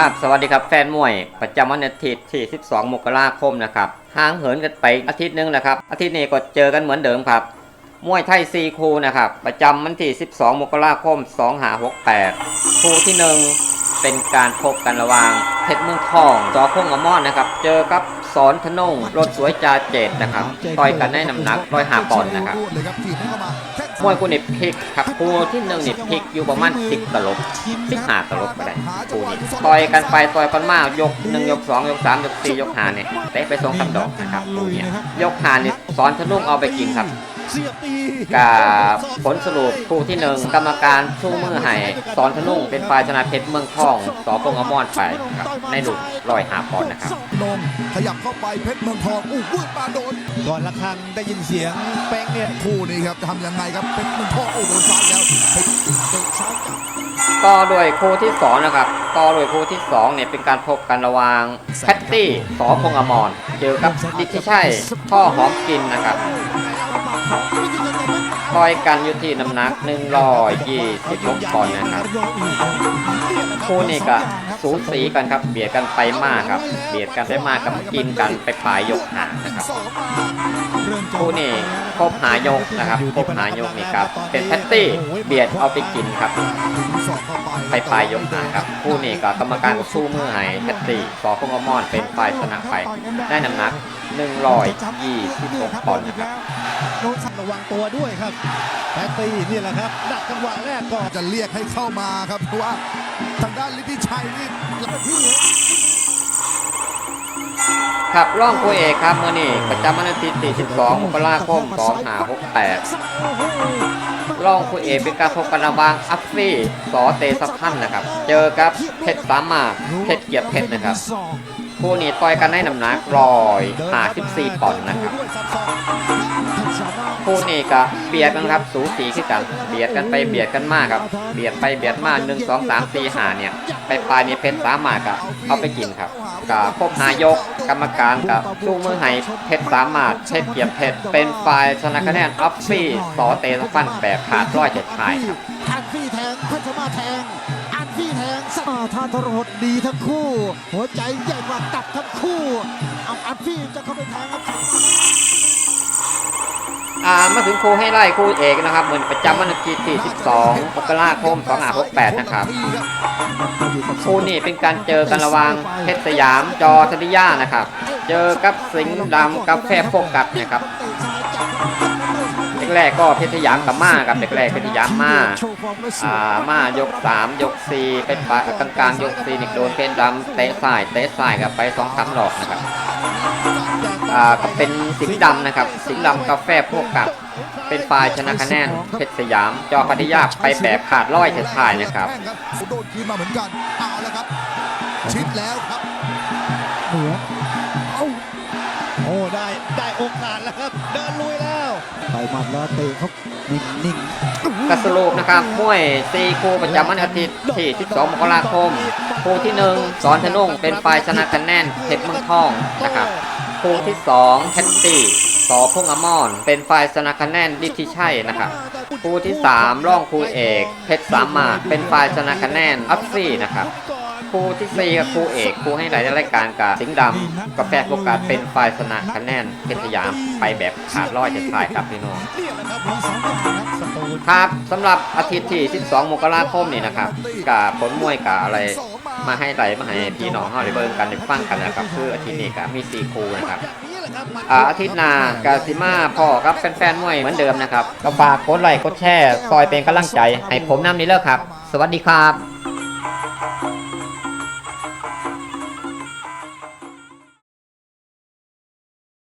ครับสวัสดีครับแฟนมวย ประจำวันอาทิตย์ที่ 12 มกราคมนะครับห่างเหินกันไปอาทิตย์หนึงนะครับ อาทิตย์นี้ก็เจอกันเหมือนเดิมครับมวยไทยซีคูนะครับ ประจำวันที่ 12 มกราคม2568 คู่ที่หนึ่งเป็นการพบกันระหว่างเพชรเมืองทองจอพงอมอนนะครับ เจอกับสอนธนงรถสวยจาเจตนะครับ ต่อยกันในน้ำหนักร้อยหาปอนด์นะครับ มวยคู่นี้พลิกครับคู่ที่หนึ่งนี่พลิกอยู่ประมาณสิบตลบสิบห้าตลบก็ได้คู่นี้ต่อยกันไปต่อยกันมากยกหนึ่งยกสองยกสามยกสี่ยกห้าเนี่ยเตะไปสองสามดอกนะครับคู่นี้ยกห้านี่สอนทะลุงเอาไปกินครับ กับผลสรุปคู่ที่หนึ่งกรรมการสู้มือให้สอนทะลุงเป็นฝ่ายชนะเพชรเมืองทองสอพงอมอนไปครับในหลุมลอยหาปอนด์นะครับนงขยับเข้าไปเพชรเมืองทองอู้วืดมาโดนก่อนละครั้งได้ยินเสียงแป้งเนี่ยคู่นี้ครับจะทำยังไงครับเพชรเมืองทองโอ้โดนซ้ายแล้วเพชรเตะซ้ายจับต่อด้วยคู่ที่สองนะครับต่อด้วยคู่ที่สองเนี่ยเป็นการพบกันระหว่างแพตตี้สอพงอมรเจอกับดิทิชัยพ่อหอมกินนะครับ ต่อยกันอยู่ที่น้ำหนัก126ปอนด์นะครับคู่นี้ก็สูสีกันครับ เบียดกันไปมากครับ เบียดกันไปมากกับกินกันไปปลายยกหางนะครับคู่นี้คบหายกนะครับคบหายกนี่ครับ เป็นแพตตี้เบียดเอาไปกินครับไปปลายยกหางครับคู่นี้ก็กรรมการสู้มือให้แพตตี้สอพงอมอนเป็นฝ่ายชนะไปได้น้ำหนัก 126ปอนด์นะครับโน้ตสั่งระวังตัวด้วยครับแพตตี้นี่แหละครับดักจังหวะแรกก่อนจะเรียกให้เข้ามาครับเพราะว่าทางด้านลิทธิชัยนี่หลังที่ครับร่องคู่เอกครับเมื่อนี้ประจำวันอาทิตย์ที่12มกราคม2568ร่องคู่เอกเป็นการพบกันระหว่างอัฟฟี่สอเตสะพันธ์นะครับ เจอกับเพชรสามารถเพชรเกียรติเพชรนะครับ คู่นี้ต่อยกันในน้ำหนักร้อย54ปอนด์นะครับคู่นี้ก็เบียดกันครับสูสีขึ้นกันเบียดกันไปเบียดกันมากครับ เบียดไปเบียดมาหนึ่งสองสามสี่หาเนี่ย ไปปลายนี้เพชรสามารถกับเอาไปกินครับกับพบหายกกรรมการกับสู้มือไห้เพชรสามารถเพชรเกียรติเพชรเป็นฝ่ายชนะคะแนนออฟฟี่สอเตสฟันแบบขาดร้อยเจ็ดทายครับอันฟี่แทงพัชมาแทง ท่าท่าทรหดดีทั้งคู่ หัวใจใหญ่กว่าตับทั้งคู่เอาอันฟี่จะเข้าไปแทงครับอ่ามาถึงคู่ให้ไล่คู่เอกนะครับเหมือนประจำวันทิตย์ที่12มกราคม2568 นะครับ คู่นี้เป็นการเจอกันระหว่างเพชรสยามจอธนิยานะครับ เจอกับสิงห์ดำกาแฟโฟกัสนะครับ แรกๆก็เพชรสยามกับมากับแรกๆเพชรสยามมาอ่ามายก 3 ยก 4 เป็นปะกลางกลางๆยก4นี่โดนเพชรดำเตะซ้ายเตะซ้ายกับไป2 3หลอกนะครับอ่าก็เป็นสิงห์ดำนะครับ สิงห์ดำกาแฟโฟกัสเป็นฝ่ายชนะคะแนนเพชรสยาม จอพัทยาไปแบบขาดร้อยเฉดทายนะครับโดนคืนมาเหมือนกันเอาแล้วครับ ชิดแล้วครับเหนือเอ้าโอ้ได้ได้โอกาสแล้วครับ เดินลุยแล้ว ไปหมัดแล้วเตะเขานิ่งนิ่งกสรุปนะครับมวยซีคู่ประจำวันอาทิตย์ที่ 12 มกราคม คู่ที่ 1 สอนธนุ่งเป็นฝ่ายชนะคะแนนเพชรเมืองทองนะครับ คู่ที่ 2แคตตี้สอพงอมอน เป็นฝ่ายชนะคะแนนดิทิชัยนะครับคู่ที่ 3 ร่องคู่เอก เพชรสามมาเป็นฝ่ายชนะคะแนนอัฟฟี่นะครับ คู่ที่4กับครูเอกครูให้หลายรายการกับสิงห์ดำกาแฟโฟกัสเป็นฝ่ายชนะคะแนนเพชรสยามไปแบบขาดร้อยเจ็ดทายครับพี่น้องครับสองอย่างครับสตูลครับสำหรับอาทิตย์ที่ 12 มกราคมนี่นะครับกับผลมวยกับอะไรมาให้ไหลมาให้พี่น้องเฮาได้เบิ่งกันได้ฟังกันนะครับคืออาทิตย์นี้ก็มีสี่ครับอย่างนี้แหละครับอาทิตย์หน้ากาซิมาพ่อครับแฟนๆมวยเหมือนเดิมนะครับก็ฝากกดไลค์กดแชร์ซอยเป็นกำลังใจ ให้ผมนำนี่เลิกครับ สวัสดีครับ